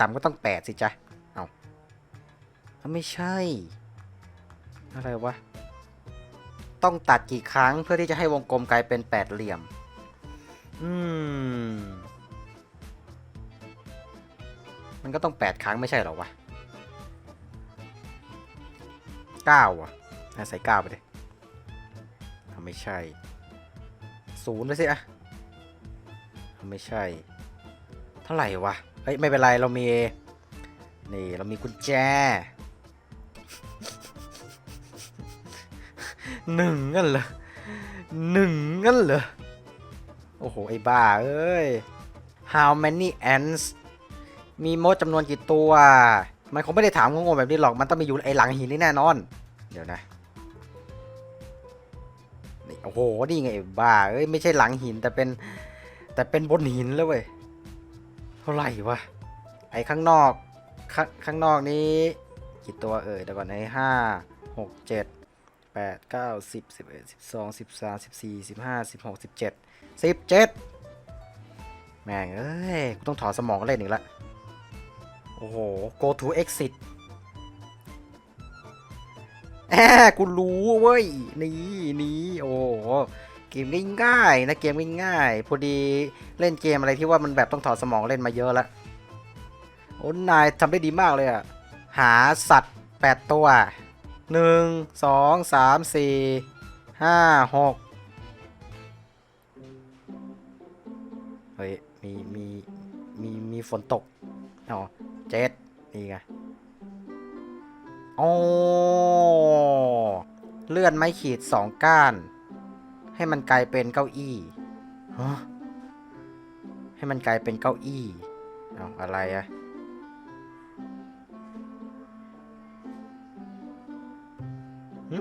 ต่ำก็ต้องแปดสิจ๊ะเอาเอาไม่ใช่ อะไรวะ ต้องตัดกี่ครั้งเพื่อที่จะให้วงกลมกลายเป็นแปดเหลี่ยม อืม มันก็ต้องแปดครั้งไม่ใช่หรอวะเก้าอะใส่เก้าไปดิอะไม่ใช่ศูนย์ไปสิอะอะไม่ใช่ เท่าไหร่วะ เฮ้ย ไม่เป็นไร เรามี นี่ เรามีกุญแจหนึ่งงั้นเหรอหนึ่งงั้นเหรอ โอ้โห ไอ้บ้า เอ้ย how many ants มีมดจำนวนกี่ตัว มันคงไม่ได้ถามงงๆแบบนี้หรอก มันต้องมีอยู่ไอ้หลังหินนี่แน่นอน เดี๋ยวนะนี่โอ้โห นี่ไงไอ้บ้า เอ้ย ไม่ใช่หลังหินแต่เป็นแต่เป็นบนหินแล้วเว้ย เท่าไหร่วะ ไอ้ข้างนอก ข้างข้างนอกนี้ กี่ตัวเอ่ยเดี๋ยวก่อนไอ้ห้าหกเจ็ดแปดเก้าสิบสิบเอ็ดสิบสองสิบสามสิบสี่สิบห้าสิบหกสิบเจ็ดสิบเจ็ดแม่งเอ้ยกูต้องถอดสมองเล่นอีกแล้วโอ้โห go to exit แอบกูรู้เว้ย นี่นี่โอ้ เกมง่ายๆนะเกมง่ายๆพอดีเล่นเกมอะไรที่ว่ามันแบบต้องถอดสมองเล่นมาเยอะแล้วโอ้นายทำได้ดีมากเลยอะหาสัตว์ 8 ตัว 1 2 3 4 5 6 เฮ้ย มีมีมีมีฝนตกอ๋อเจ็ดนี่ไงโอ้เลื่อนไม้ขีดสองก้าน ให้มันกลายเป็นเก้าอี้ฮะให้มันกลายเป็นเก้าอี้เอาอะไรอะหึ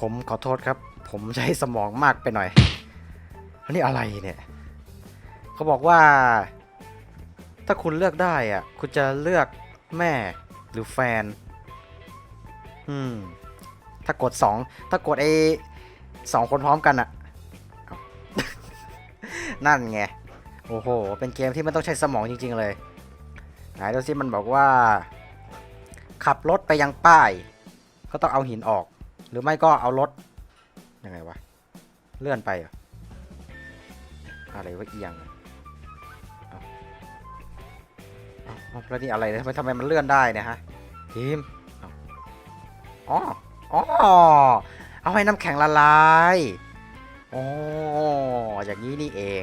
ผมขอโทษครับ ผมใช้สมองมากไปหน่อยอันนี้อะไรเนี่ยเขาบอกว่า ถ้าคุณเลือกได้อะ คุณจะเลือกแม่หรือแฟน อืม ถ้ากดสองถ้ากดไอสองคนพร้อมกันอะ นั่นไง โอ้โห เป็นเกมที่มันต้องใช้สมองจริง ๆ เลยไหนดูสิมันบอกว่า ขับรถไปยังป้าย ก็ต้องเอาหินออก หรือไม่ก็เอารถยังไงวะ เลื่อนไปอะไรวะเอียงเอาเอาเอาแล้วนี่อะไรเนี่ยทำไมมันเลื่อนได้เนี่ยฮะทีมอาอ๋ออ๋อเอาให้น้ำแข็งละลายอ๋ออย่างนี้นี่เอง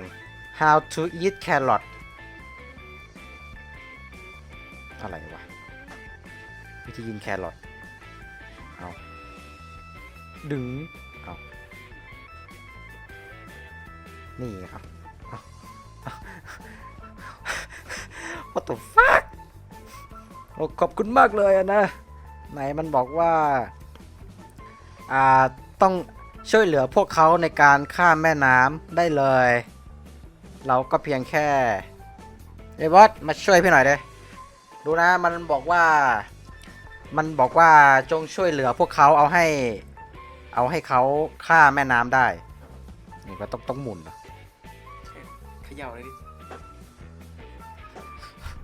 how to eat carrot อะไรวะ วิธีกินแครอทเอา ดึงเอานี่ครับเอาเอา What the fuck โอ้ขอบคุณมากเลยนะ ไหนมันบอกว่า อ่า ต้องช่วยเหลือพวกเขาในการข้ามแม่น้ำได้เลย เราก็เพียงแค่เอ้ยบอสมาช่วยพี่หน่อยเด้ดูนะมันบอกว่า มันบอกว่าจงช่วยเหลือพวกเขาเอาให้ เอาให้เขาข้ามแม่น้ำได้ นี่ก็ต้องต้องหมุนเหรอเขย่าเลยดิ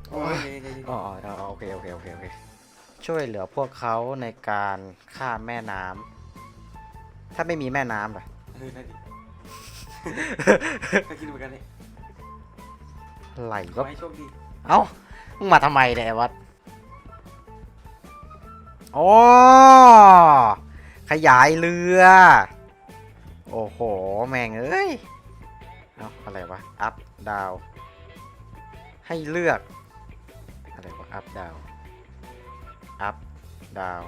โอ้ยเดี๋ยวๆๆอ๋ออ๋อโอเคโอเคโอเคโอเคช่วยเหลือพวกเขาในการข้ามแม่น้ำถ้าไม่มีแม่น้ำล่ะ เออนั่นดิก็คิดเหมือนกันเลยอะไรขอก็ให้โชคดีเอ้า มึงมาทำไมเนี่ยไอ้วัด โอ้ ขยายเรือ โอ้โห แม่งเอ้ย เอาอะไรวะ อัพดาว ให้เลือก อะไรวะ อัพดาว อัพดาว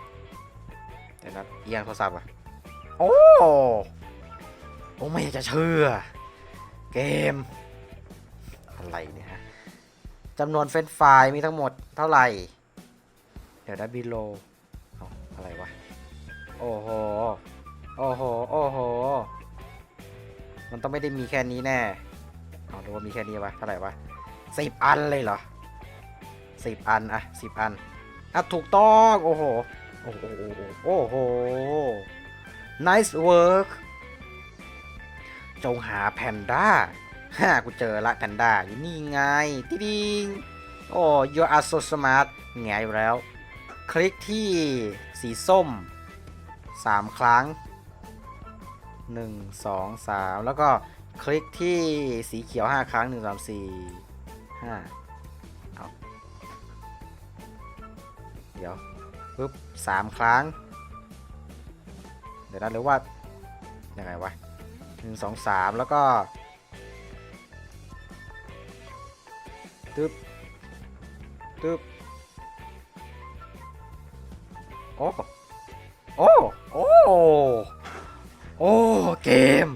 เดี๋ยวนะเอียงโทรศัพท์อะ โอ้ โอ้ไม่อยากจะเชื่อ เกม อะไรเนี่ยฮะจำนวนเฟนไฟล์มีทั้งหมดเท่าไหร่ เดี๋ยวนะบิโล โอ้โห โอ้โห โอ้โห มันต้องไม่ได้มีแค่นี้แน่เอาดูว่ามีแค่นี้วะเท่าไหร่วะสิบอันเลยเหรอสิบอันอะสิบอันอะถูกต้อง โอ้โห โอ้โห โอ้โห nice work จงหาแพนด้าฮ่ากูเจอละแพนด้าอยู่นี่ไงติดิงโอ้ you are so smart ไงอยู่แล้ว คลิกที่สีส้ม 3 ครั้ง 1 2 3 แล้วก็คลิกที่สีเขียว 5 ครั้ง 1 3 4 5เอาเดี๋ยวปึ๊บ3 ครั้ง เดี๋ยวนะหรือว่ายังไงวะ1 2 3 แล้วก็ตึ๊บตึ๊บ โอ้ โอ้ โอ้ เกม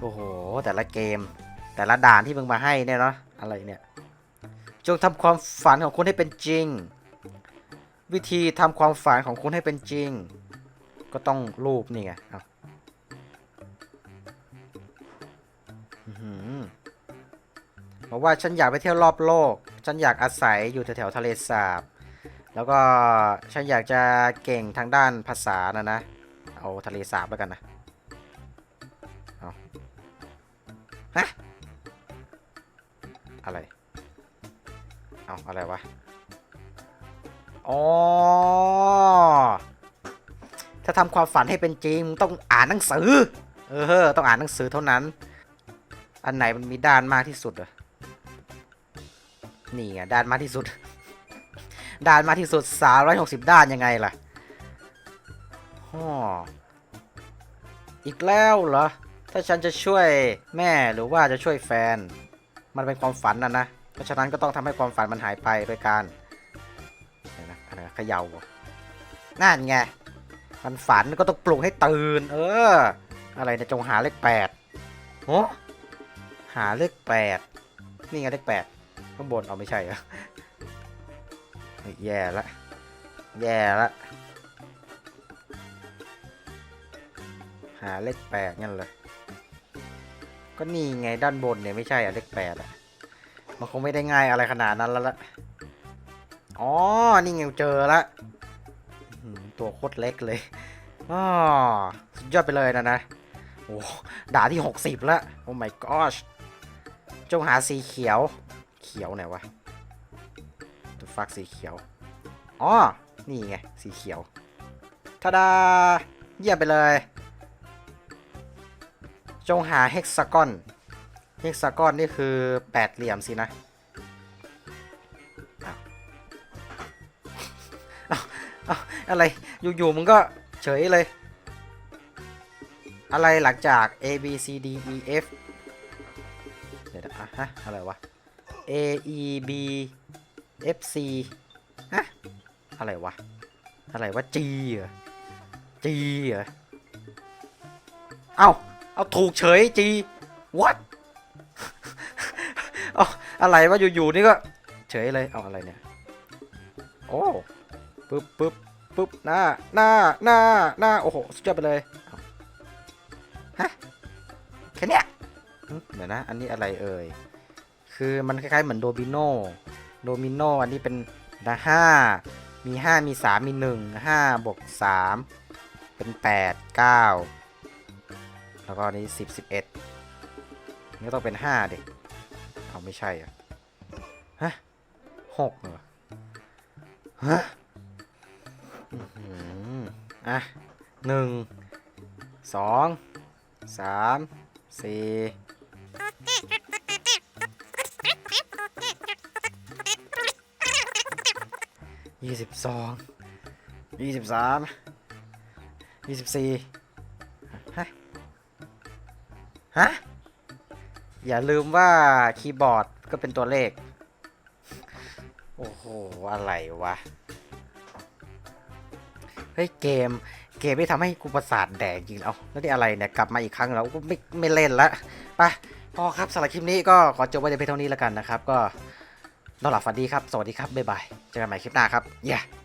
โอ้โห แต่ละเกม แต่ละด่านที่มึงมาให้เนี่ยเนาะ อะไรเนี่ย จงทำความฝันของคุณให้เป็นจริง วิธีทำความฝันของคุณให้เป็นจริง ก็ต้องรูปนี่ไงเอาบอกว่าฉันอยากไปเที่ยวรอบโลก ฉันอยากอาศัยอยู่แถวๆทะเลสาบ แล้วก็ฉันอยากจะเก่งทางด้านภาษานะนะ เอาทะเลสาบแล้วกันนะ เอาฮะ อะไร เอาอะไรวะ อ๋อ ถ้าทำความฝันให้เป็นจริงต้องอ่านหนังสือ เออ ต้องอ่านหนังสือเท่านั้น อันไหนมันมีด้านมากที่สุดเหรอนี่ไงด้านมากที่สุด ด้านมาที่สุด 360 ด้านยังไงล่ะฮ่ออีกแล้วเหรอ ถ้าฉันจะช่วยแม่หรือว่าจะช่วยแฟน มันเป็นความฝันนะนะ เพราะฉะนั้นก็ต้องทำให้ความฝันมันหายไปโดยการนะอะไรนะเขย่าเหรอนั่นไง มันฝันก็ต้องปลุกให้ตื่น เออ อะไรนะจงหาเลขแปดโอ้หาเลขแปดนี่ไงเลขแปดข้างบนเอาไม่ใช่เหรอ แย่ละ แย่ละ หาเลขแปดงั้นเลยก็นี่ไงด้านบนเนี่ยไม่ใช่อะเลขแปดอะมันคงไม่ได้ง่ายอะไรขนาดนั้นแล้วละอ๋อ นี่ไงเจอละตัวโคตรเล็กเลยอ๋อสุดยอดไปเลยนะนะ โอ้ด่าที่ 60แล้วโอ้ my gosh จงหาสีเขียว เขียวไหนวะ ฟักสีเขียว อ๋อ นี่ไง สีเขียวทาดา เยี่ยมไปเลย จงหาเฮกซากอน เฮกซากอนนี่คือแปดเหลี่ยมสินะอะไร อยู่ๆมึงก็เฉยเลย อะไรหลังจาก A B C D E F เดี๋ยวนะอะฮะ อะไรวะ A E B F C ฮะ อะไรวะ อะไรวะ G เหรอ G เหรอ เอา เอาถูกเฉย G what เอาอะไรวะอยู่ๆนี่ก็ เฉยเลย เอาอะไรเนี่ย โอ้ปึ๊บปึ๊บปึ๊บหน้าหน้าหน้าหน้าโอ้โห สุดยอดไปเลย ฮะ แค่เนี้ยเดี๋ยวนะ อันนี้อะไรเอ่ย คือมันคล้ายๆเหมือนโดมิโน โดมิโนอันนี้เป็นนะห้ามีห้ามีสามมีหนึ่งห้าบวกสามเป็นแปดเก้าแล้วก็นี้สิบสิบเอ็ดนี่ก็ต้องเป็นห้าเด็กเอาไม่ใช่เหรอะฮะหกเหรอฮะอืออะหนึ่งสองสามสี่ ยี่สิบสองยี่สิบสามยี่สิบสี่ฮะฮะ อย่าลืมว่าคีย์บอร์ดก็เป็นตัวเลข โอ้โห อะไรวะ เฮ้ย เกม เกมที่ทำให้กูประสาทแดกจริงแล้วแล้วนี่อะไรเนี่ย กลับมาอีกครั้งแล้วกูไม่ไม่เล่นละไปพอครับสำหรับคลิปนี้ก็ขอจบไว้ในเพียงเท่านี้แล้วกันนะครับ ก็ นอนหลับฝันดีครับ สวัสดีครับ บ๊ายบาย เจอกันใหม่คลิปหน้าครับ เย้